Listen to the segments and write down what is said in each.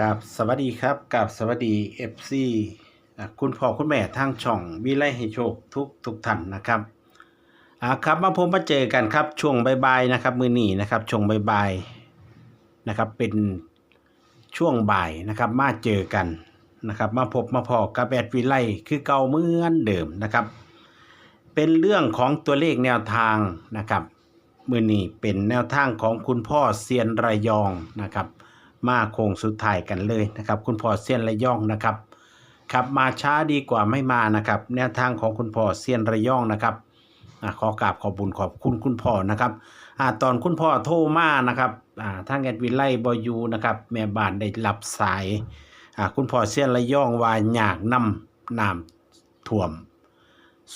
กับสวัสดีครับกับสวัสดีเอฟซีคุณพ่อคุณแม่ทางช่องวิไลให้โชคทุกทุกท่านนะครับอ่าครับมาพบมาเจอกันครับช่วงบ่ายๆนะครับมือหนีนะครับช่วงบ่ายๆนะครับเป็นช่วงบ่ายนะครับมาเจอกันนะครับมาพบมาพอกับแอดวิไลคือเก่าเหมือนเดิมนะครับ เป็นเรื่องของตัวเลขแนวทางนะครับมือหนีเป็นแนวทางของคุณพ่อเซียนระยองนะครับ มาโค้งสุดท้ายกันเลยนะครับ คุณพ่อเซียนระยองนะครับครับมาช้าดีกว่าไม่มานะครับแนวทางของคุณพ่อเซียนระยองนะครับอขอกราบขอบบุญขอบคุณคุณพ่อนะครับอตอนคุณพ่อโทรมานะครับทางแอดวิไลบอยูนะครับแม่บ้านได้รับสายคุณพ่อเซียนระยองว่าอยากนำน้ำท่วม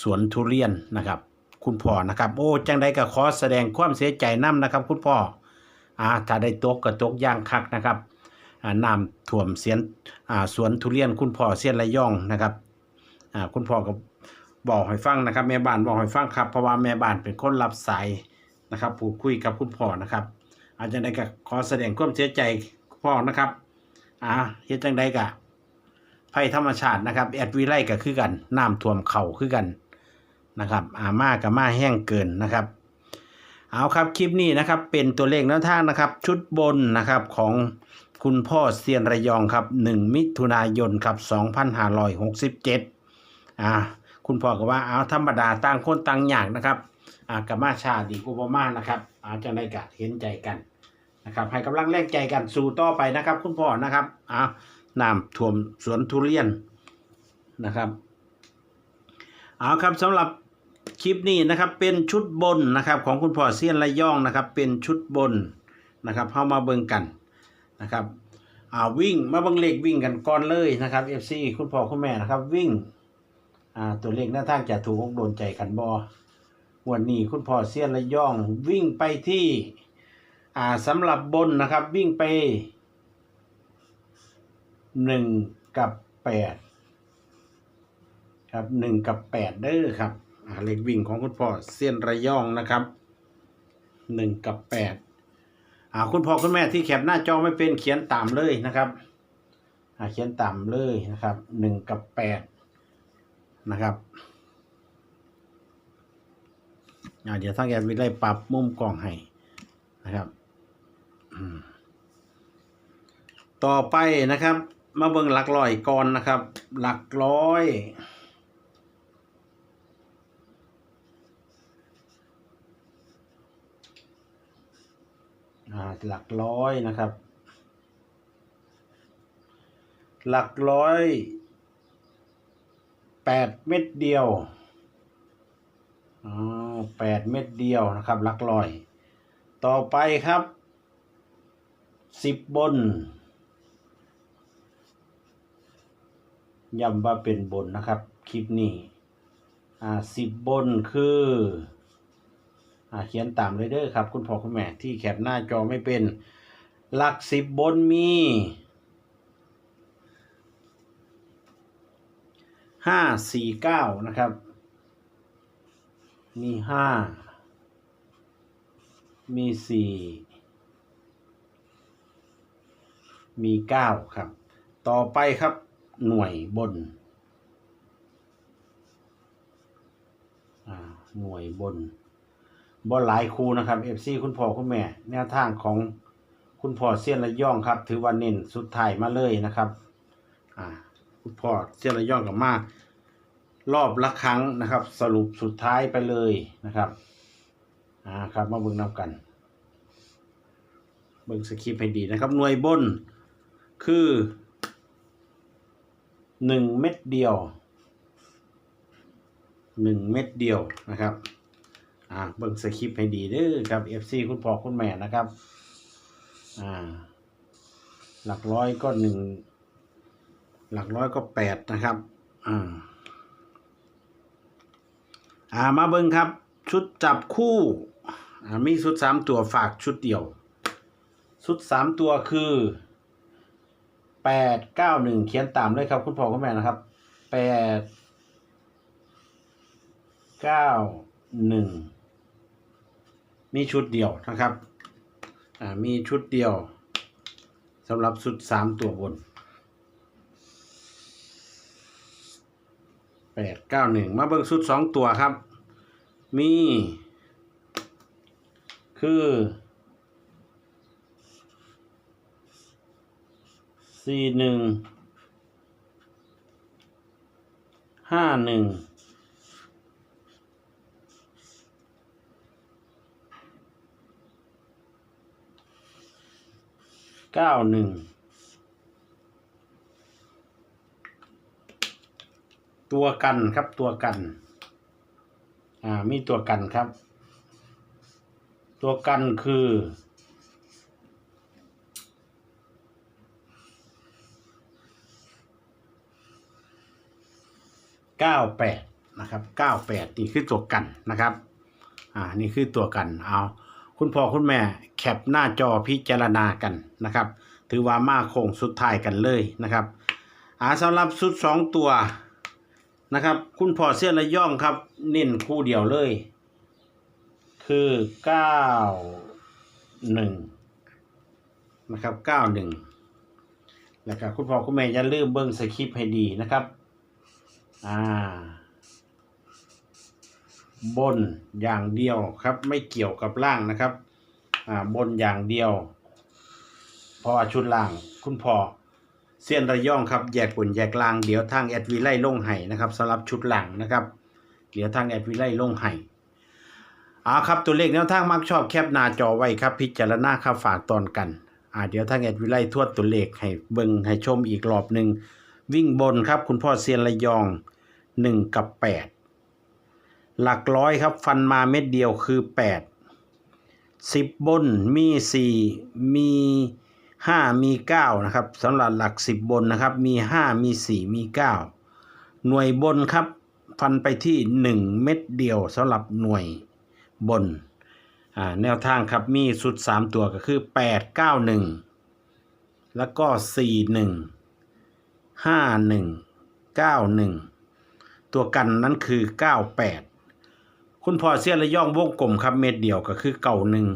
สวนทุเรียนนะครับ คุณพ่อนะครับ โอ้จังใดก็ขอแสดงความเสียใจนํนะครับ คุณพ่อ อ่าถ้าได้ตกก็ตกย่างคักนะครับอ่าน้ำท่วมเสียนอ่าสวนทุเรียนคุณพ่อเสียนระยองนะครับอ่าคุณพ่อก็บอกให้ฟังนะครับ แม่บ้านบอกให้ฟังครับเพราะว่าแม่บ้านเป็นคนรับสายนะครับพูดคุยกับคุณพ่อนะครับอาจจะได้ก็ขอแสดงความเสียใจพ่อนะครับอ่าเฮ็ดจังใดก็ภัยธรรมชาตินะครับแอดวีไลก็คือกันน้ำท่วมเข่าคือกันนะครับอาม่ากับมาแห้งเกินนะครับ เอาครับคลิปนี้นะครับเป็นตัวเลขแนวทางนะครับ ชุดบนนะครับของคุณพ่อเซียนระยองครับ 1 มิถุนายนครับ 2567 อ่าคุณพ่อก็ว่าเอาธรรมดาต่างคนต่างอย่างนะครับอ่ากับมาชาดีกูบมานะครับอาจะได้กะเห็นใจกันนะครับ ให้กำลังแรงใจกันสู่ต่อไปนะครับ คุณพ่อนะครับอ่าน้ำท่วมสวนทุเรียนนะครับเอาครับสำหรับ คลิปนี้นะครับเป็นชุดบนนะครับของคุณพ่อเซียนระยองนะครับ เป็นชุดบนนะครับเข้ามาเบิ่งกันนะครับอ่าวิ่งมาเบิ่งเลขวิ่งกันก่อนเลยนะครับ FC คุณพ่อคุณแม่นะครับ วิ่งอ่าตัวเลขหน้าทางจะถูกโดนใจกันบอวันนี้คุณพ่อเซียนระยอง วิ่งไปที่อ่าสำหรับบนนะครับวิ่งไปหนึ่งกับแปดครับหนึ่งกับแปดเด้อครับ เลขวิ่งของคุณพ่อเซียนระยองนะครับหนึ่งกับแปดคุณพ่อคุณแม่ที่แคปหน้าจอไม่เป็นเขียนตามเลยนะครับเขียนตามเลยนะครับหนึ่งกับแปดนะครับเดี๋ยวทั้งแอดวิไลปรับมุมกล้องให้นะครับต่อไปนะครับ มาเบิ่งหลักร้อยก่อนนะครับ หลักร้อย หลักร้อยนะครับ หลักร้อยแปดเม็ดเดียวอ๋อแปดเม็ดเดียวนะครับ หลักร้อย ต่อไปครับสิบบนย้ำว่าเป็นบนนะครับ คลิปนี้อ่าสิบบนคือ เขียนตามเลยเด้อครับ คุณพ่อคุณแม่ที่แคปหน้าจอไม่เป็น หลักสิบบนมีห้าสี่เก้านะครับ มีห้ามีสี่มีเก้าครับ ต่อไปครับหน่วยบน หน่วยบน บอลหลายคูนะครับ FC คุณพ่อคุณแม่ แนวทางของคุณพ่อเซียนระย่องครับ ถือว่าเน้นสุดท้ายมาเลยนะครับ อ่า คุณพ่อเซียนระย่องกับมารอบละครั้งนะครับ สรุปสุดท้ายไปเลยนะครับ อ่าครับมาเบิ่งนำกัน เบิ่งสคริปต์ให้ดีนะครับ หน่วยบนคือหนึ่งเม็ดเดียวหนึ่งเม็ดเดียวนะครับ อ่าเบิ่งสคริปต์ให้ดีเด้อครับ FC คุณพ่อคุณแม่นะครับ อ่า หลักร้อยก็หนึ่งหลักร้อยก็แปดนะครับ อ่า อ่ามาเบิ่งครับ ชุดจับคู่อ่ามีชุดสามตัวฝากชุดเดียว ชุดสามตัวคือแปดเก้าหนึ่งเขียนตามเลยครับ คุณพ่อคุณแม่นะครับแปดเก้าหนึ่ง มีชุดเดียวนะครับอ่ามีชุดเดียวสำหรับสุดสามตัวบนแปดเก้าหนึ่งมาเบิ่งสุดสองตัวครับ มี คือสี่หนึ่งห้าหนึ่ง เก้าหนึ่งตัวกันครับตัวกัน อ่า มีตัวกันครับ ตัวกันคือเก้าแปดนะครับเก้าแปดนี่คือตัวกันนะครับ อ่า นี่คือตัวกัน เอา คุณพ่อคุณแม่แคปหน้าจอพิจารณากันนะครับ ถือว่ามาโค้งสุดท้ายกันเลยนะครับอ่าสำหรับสุดสองตัวนะครับ คุณพ่อเสี้ยนระย่องครับ เน้นคู่เดียวเลย คือเก้าหนึ่งนะครับเก้าหนึ่งแล้วก็คุณพ่อคุณแม่อย่าลืมเบิ้งสคริปต์ให้ดีนะครับ อ่า บนอย่างเดียวครับ ไม่เกี่ยวกับล่างนะครับอ่าบนอย่างเดียว เพราะว่าชุดล่างคุณพ่อเสี้ยนระย่องครับแยกบนแยกล่างเดี๋ยวทางแอดวีไล่ลงไห้นะครับสำหรับชุดล่างนะครับเดี๋ยวทางแอดวีไล่ลงไห้เอาครับตัวเลขแนวทางมักชอบแคปหน้าจอไว้ครับ พิจารณาครับฝากตอนกันอ่าเดี๋ยวทางแอดวิไลทวดตัวเลขให้เบิ่งให้ชมอีกรอบหนึ่งวิ่งบนครับ คุณพ่อเซียนระยองหนึ่งกับแปด หลักร้อยครับฟันมาเม็ดเดียวคือแปดสิบบนมีสี่มีห้ามีเก้านะครับสำหรับหลักสิบบนนะครับมีห้ามีสี่มีเก้าหน่วยบนครับ ฟันไปที่หนึ่งเม็ดเดียวสำหรับหน่วยบนอ่าแนวทางครับมีสุด 3 ตัวก็คือ 8 9 1 แล้วก็ 4 1 5 1 9 1 ตัวกันนั้นคือ 98 คุณพ่อเสียระย่องวงกลมครับเม็ดเดียวก็คือเก่าหนึ่ง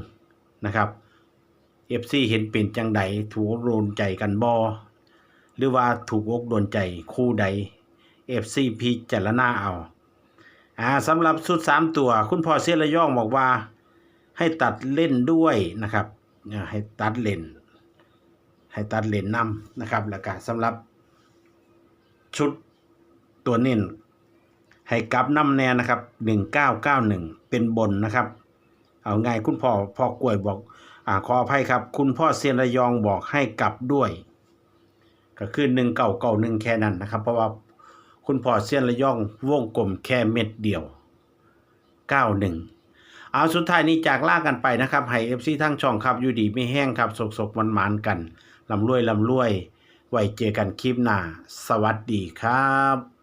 นะครับ FC เห็นเป็นจังใดถูกโดนใจกันบอหรือว่าถูกอกโดนใจคู่ใด FC พิจารณาเอาอ่าสำหรับชุดสามตัว คุณพ่อเสียระย่องบอกว่า ให้ตัดเล่นด้วยนะครับอ่าให้ตัดเล่น ให้ตัดเล่นนำนะครับแล้วก็สำหรับชุดตัวเน้น ให้กลับน้ำแน่นะครับหนึ่งเก้าเก้าหนึ่งเป็นบนนะครับ เอาไงคุณพ่อพ่อกล้วยบอกอ่าขออภัยครับ คุณพ่อเซียนระยองบอกให้กลับด้วย ก็คือหนึ่งเก่าเก่าหนึ่งแค่นั้นนะครับ เพราะว่าคุณพ่อเซียนระยองวงกลมแค่เม็ดเดียว91เอาสุดท้ายนี้จากลากันไปนะครับให้เอฟซีทั้งช่องครับอยู่ดีไม่แห้งครับสกๆมันหมานกันลำรวยลำรวย ไว้เจอกันคลิปหน้า สวัสดีครับ